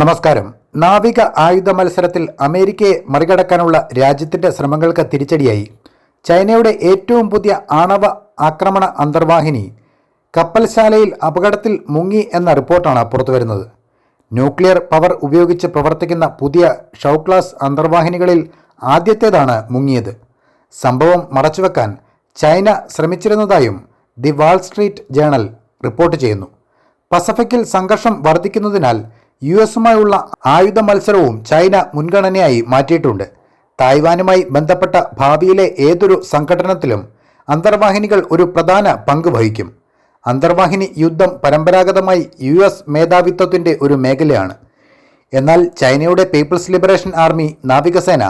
നമസ്കാരം. നാവിക ആയുധ മത്സരത്തിൽ അമേരിക്കയെ മറികടക്കാനുള്ള രാജ്യത്തിന്റെ ശ്രമങ്ങൾക്ക് തിരിച്ചടിയായി. ചൈനയുടെ ഏറ്റവും പുതിയ ആണവ ആക്രമണ അന്തർവാഹിനി കപ്പൽശാലയിൽ അപകടത്തിൽ മുങ്ങി എന്ന റിപ്പോർട്ടാണ് പുറത്തുവരുന്നത്. ന്യൂക്ലിയർ പവർ ഉപയോഗിച്ച് പ്രവർത്തിക്കുന്ന പുതിയ ഷൗക്ലാസ് അന്തർവാഹിനികളിൽ ആദ്യത്തേതാണ് മുങ്ങിയത്. സംഭവം മറച്ചുവെക്കാൻ China ശ്രമിച്ചിരുന്നതായും the wall street journal report ചെയ്യുന്നു. പസഫിക്കിൽ സംഘർഷം വർദ്ധിക്കുന്നതിനാൽ യു എസുമായുള്ള ആയുധ മത്സരവും ചൈന മുൻഗണനയായി മാറ്റിയിട്ടുണ്ട്. തായ്വാനുമായി ബന്ധപ്പെട്ട ഭാവിയിലെ ഏതൊരു സംഘടനത്തിലും അന്തർവാഹിനികൾ ഒരു പ്രധാന പങ്ക് വഹിക്കും. അന്തർവാഹിനി യുദ്ധം പരമ്പരാഗതമായി യു എസ് മേധാവിത്വത്തിന്റെ ഒരു മേഖലയാണ്. എന്നാൽ ചൈനയുടെ പീപ്പിൾസ് ലിബറേഷൻ ആർമി നാവികസേന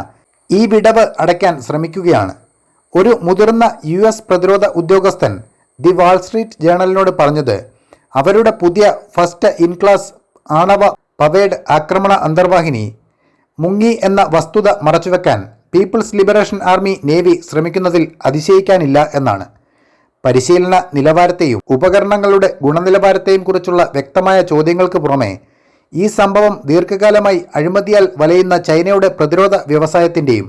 ഈ വിടവ് അടയ്ക്കാൻ ശ്രമിക്കുകയാണ്. ഒരു മുതിർന്ന യു എസ് പ്രതിരോധ ഉദ്യോഗസ്ഥൻ ദി വാൾസ്ട്രീറ്റ് ജേണലിനോട് പറഞ്ഞത് അവരുടെ പുതിയ ഫസ്റ്റ് ഇൻ ക്ലാസ് ആണവ പവേഡ് ആക്രമണ അന്തർവാഹിനി മുങ്ങി എന്ന വസ്തുത മറച്ചുവെക്കാൻ പീപ്പിൾസ് ലിബറേഷൻ ആർമി നേവി ശ്രമിക്കുന്നതിൽ അതിശയിക്കാനില്ല എന്നാണ്. പരിശീലന നിലവാരത്തെയും ഉപകരണങ്ങളുടെ ഗുണനിലവാരത്തെയും കുറിച്ചുള്ള വ്യക്തമായ ചോദ്യങ്ങൾക്ക് പുറമെ ഈ സംഭവം ദീർഘകാലമായി അഴിമതിയാൽ വലയുന്ന ചൈനയുടെ പ്രതിരോധ വ്യവസായത്തിന്റെയും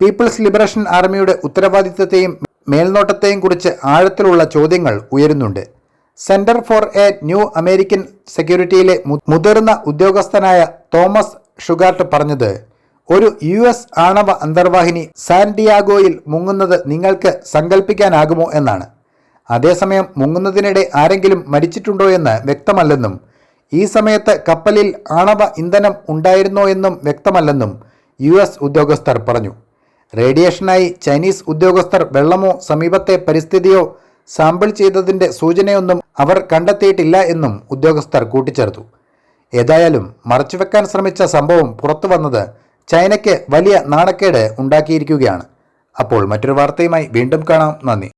പീപ്പിൾസ് ലിബറേഷൻ ആർമിയുടെ ഉത്തരവാദിത്തത്തെയും മേൽനോട്ടത്തെയും കുറിച്ച് ആഴത്തിലുള്ള ചോദ്യങ്ങൾ ഉയരുന്നുണ്ട്. Centre for a new American സെക്യൂരിറ്റിയിലെ മുതിർന്ന ഉദ്യോഗസ്ഥനായ തോമസ് ഷുഗാർട്ട് പറഞ്ഞത് ഒരു യു എസ് ആണവ അന്തർവാഹിനി സാൻഡിയാഗോയിൽ മുങ്ങുന്നത് നിങ്ങൾക്ക് സങ്കല്പിക്കാനാകുമോ എന്നാണ്. അതേസമയം മുങ്ങുന്നതിനിടെ ആരെങ്കിലും മരിച്ചിട്ടുണ്ടോ എന്ന് വ്യക്തമല്ലെന്നും ഈ സമയത്ത് കപ്പലിൽ ആണവ ഇന്ധനം ഉണ്ടായിരുന്നോ എന്നും വ്യക്തമല്ലെന്നും യു എസ് ഉദ്യോഗസ്ഥർ പറഞ്ഞു. റേഡിയേഷനായി ചൈനീസ് ഉദ്യോഗസ്ഥർ വെള്ളമോ സമീപത്തെ പരിസ്ഥിതിയോ സാമ്പിൾ ചെയ്തതിന്റെ സൂചനയൊന്നും അവർ കണ്ടെത്തിയിട്ടില്ല എന്നും ഉദ്യോഗസ്ഥർ കൂട്ടിച്ചേർത്തു. ഏതായാലും മറച്ചുവെക്കാൻ ശ്രമിച്ച സംഭവം പുറത്തു വന്നത് ചൈനയ്ക്ക് വലിയ നാണക്കേട് ഉണ്ടാക്കിയിരിക്കുകയാണ്. അപ്പോൾ മറ്റൊരു വാർത്തയുമായി വീണ്ടും കാണാം. നന്ദി.